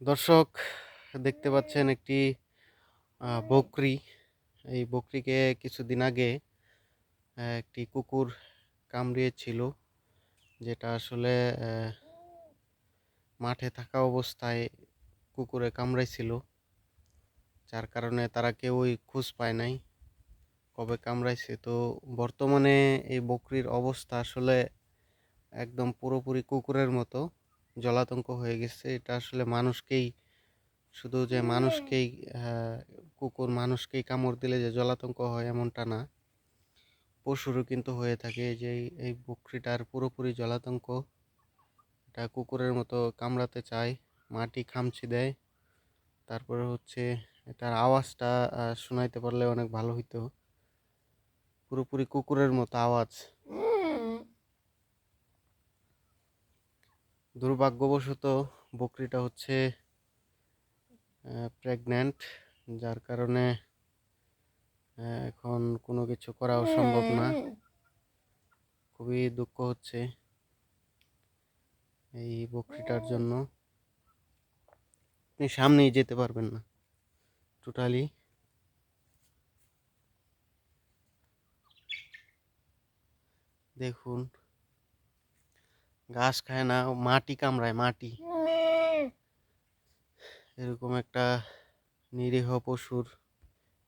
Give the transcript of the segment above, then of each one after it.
দর্শক, দেখতে পাচ্ছেন একটি বকরি। এই বকরিকে কিছুদিন আগে একটি কুকুর কামড়িয়েছিল, যেটা আসলে মাঠে থাকা অবস্থায় কুকুরে কামড়াইছিল। যার কারণে তারা কেউই খোঁজ পায় নাই, কবে কামড়াইছে। তো বর্তমানে এই বকরির অবস্থা আসলে একদম পুরোপুরি কুকুরের মতো। জলাতঙ্ক হয়ে গেছে। এটা আসলে মানুষকেই শুধু যে মানুষকেই কুকুর মানুষকেই কামড় দিলে যে জলাতঙ্ক হয় এমনটা না। পশুরও কিন্তু হয়ে থাকে যে এই- এই বকরিটার পুরোপুরি জলাতঙ্ক। এটা কুকুরের মতো কামড়াতে চায় মাটি খামচি দেয়। তারপরে হচ্ছে এটার আওয়াজটা শোনাইতে পারলে অনেক ভালো হইতো। পুরোপুরি কুকুরের মতো আওয়াজ। দুর্ভাগ্যবশত বকরিটা হচ্ছে প্রেগন্যান্ট যার কারণে এখন কোনো কিছু করাও সম্ভব না। খুবই দুঃখ হচ্ছে এই বকরিটার জন্য। আপনি সামনেই যেতে পারবেন না টোটালি দেখুন ঘাস খায় না মাটি কামড়ায় মাটি। এরকম একটা নিরীহ পশুর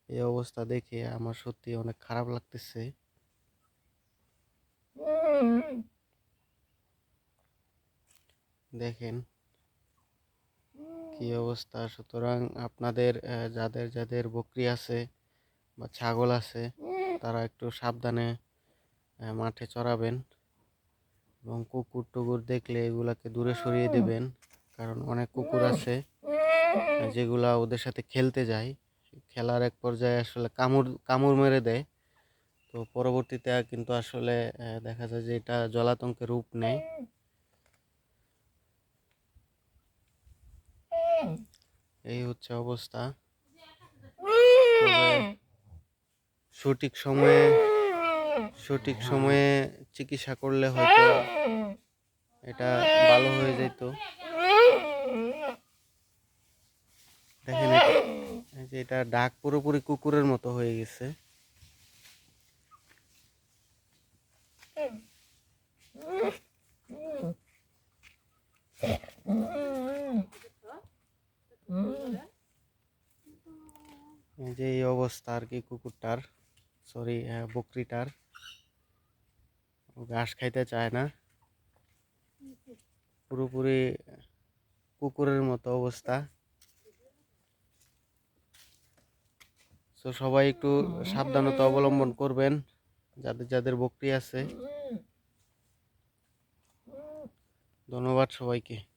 এই অবস্থা দেখে আমার সত্যি অনেক খারাপ লাগতেছে। দেখেন কি অবস্থা। সুতরাং আপনাদের যাদের যাদের বকরি আছে বা ছাগল আছে তারা একটু সাবধানে মাঠে চড়াবেন। এবং কুকুর টুকুর দেখলে এগুলাকে দূরে সরিয়ে দেবেন কারণ অনেক কুকুর আছে যেগুলা ওদের সাথে খেলতে যায়। খেলার এক পর্যায়ে আসলে কামড় কামড় মেরে দেয়। তো পরবর্তীতে কিন্তু আসলে দেখা যায় যে এটা জলাতঙ্কের রূপ নেয়। এই হচ্ছে অবস্থা। সঠিক সময়ে সঠিক সময়ে চিকিৎসা করলে হয়তো এটা ভালো হয়ে যেত দেখেন যে এটা ডাক পুরোপুরি কুকুরের মতো হয়ে গেছে। যে এই অবস্থা আর কি কুকুরটার সরি বকরিটার। ঘাস খাইতে চায় না। পুরোপুরি কুকুরের মতো অবস্থা। তো সবাই একটু সাবধানতা অবলম্বন করবেন, যাদের যাদের বকরি আছে। ধন্যবাদ সবাইকে।